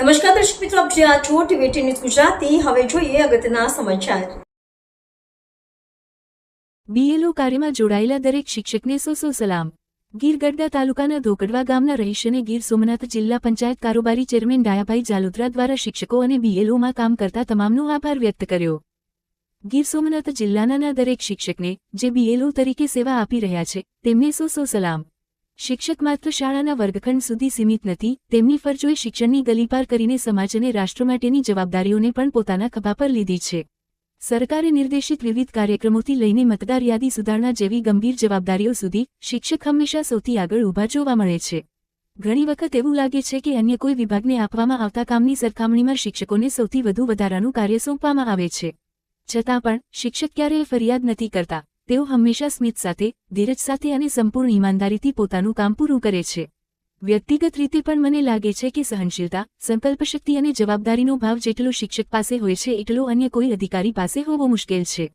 નમસ્કાર દર્શક મિત્રો, આપ જ્યાં છો ટીવી ન્યૂઝ ગુજરાતી. હવે જોઈએ અગત્યના સમાચાર. બીએલઓ કાર્યમાં જોડાયેલા દરેક શિક્ષકને સો સો સલામ. ગીરગઢડા તાલુકાના ધોકડવા ગામના રહીશ અને ગીર સોમનાથ જિલ્લા પંચાયત કારોબારી ચેરમેન ડાયાભાઈ જાલોદરા દ્વારા શિક્ષકો અને બીએલઓમાં કામ કરતા તમામનો આભાર વ્યક્ત કર્યો. ગીર સોમનાથ જિલ્લાના દરેક શિક્ષકને, જે બીએલઓ તરીકે સેવા આપી રહ્યા છે, તેમને સો સો સલામ. શિક્ષક માત્ર શાળાના વર્ગખંડ સુધી સીમિત નથી, તેમની ફરજોએ શિક્ષણની ગલીપાર કરીને સમાજ અને રાષ્ટ્ર માટેની જવાબદારીઓને પણ પોતાના ખભા પર લીધી છે. સરકારે નિર્દેશિત વિવિધ કાર્યક્રમોથી લઈને મતદાર યાદી સુધારણા જેવી ગંભીર જવાબદારીઓ સુધી શિક્ષક હંમેશા સૌથી આગળ ઊભા જોવા મળે છે. ઘણી વખત એવું લાગે છે કે અન્ય કોઈ વિભાગને આપવામાં આવતા કામની સરખામણીમાં શિક્ષકોને સૌથી વધુ વધારાનું કાર્ય સોંપવામાં આવે છે. છતાં પણ શિક્ષક ક્યારેય ફરિયાદ નથી કરતા. તેઓ હંમેશા સ્મિત સાથે, ધીરજ સાથે અને સંપૂર્ણ ઈમાનદારીથી પોતાનું કામ પૂરું કરે છે. વ્યક્તિગત રીતે પણ મને લાગે છે કે સહનશીલતા, સંકલ્પશક્તિ અને જવાબદારીનો ભાવ જેટલો શિક્ષક પાસે હોય છે, એટલો અન્ય કોઈ અધિકારી પાસે હોવો મુશ્કેલ છે.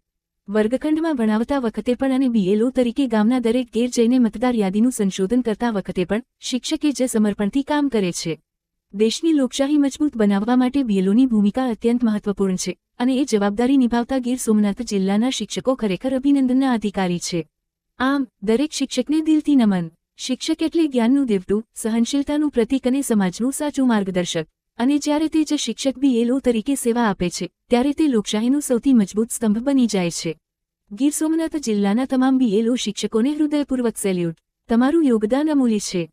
વર્ગખંડમાં ભણાવતા વખતે પણ અને બીએલઓ તરીકે ગામના દરેક ઘેર જઈને મતદાર યાદીનું સંશોધન કરતા વખતે પણ, શિક્ષકે જે સમર્પણથી કામ કરે છે. દેશની લોકશાહી મજબૂત બનાવવા માટે બીએલઓની ભૂમિકા અત્યંત મહત્વપૂર્ણ છે. અને એ જવાબદારી નિભાવતા ગીર સોમનાથ જિલ્લાના શિક્ષકો ખરેખર અભિનંદનના અધિકારી છે. આમ, દરેક શિક્ષકને દિલથી નમન. શિક્ષક એટલે જ્ઞાનનું દેવતું, સહનશીલતાનું પ્રતીક અને સમાજનું સાચું માર્ગદર્શક. અને જ્યારે તે જ શિક્ષક બીએલઓ તરીકે સેવા આપે છે, ત્યારે તે લોકશાહીનું સૌથી મજબૂત સ્તંભ બની જાય છે. ગીર સોમનાથ જિલ્લાના તમામ બીએલઓ શિક્ષકોને હૃદયપૂર્વક સેલ્યુટ. તમારું યોગદાન અમૂલ્ય છે.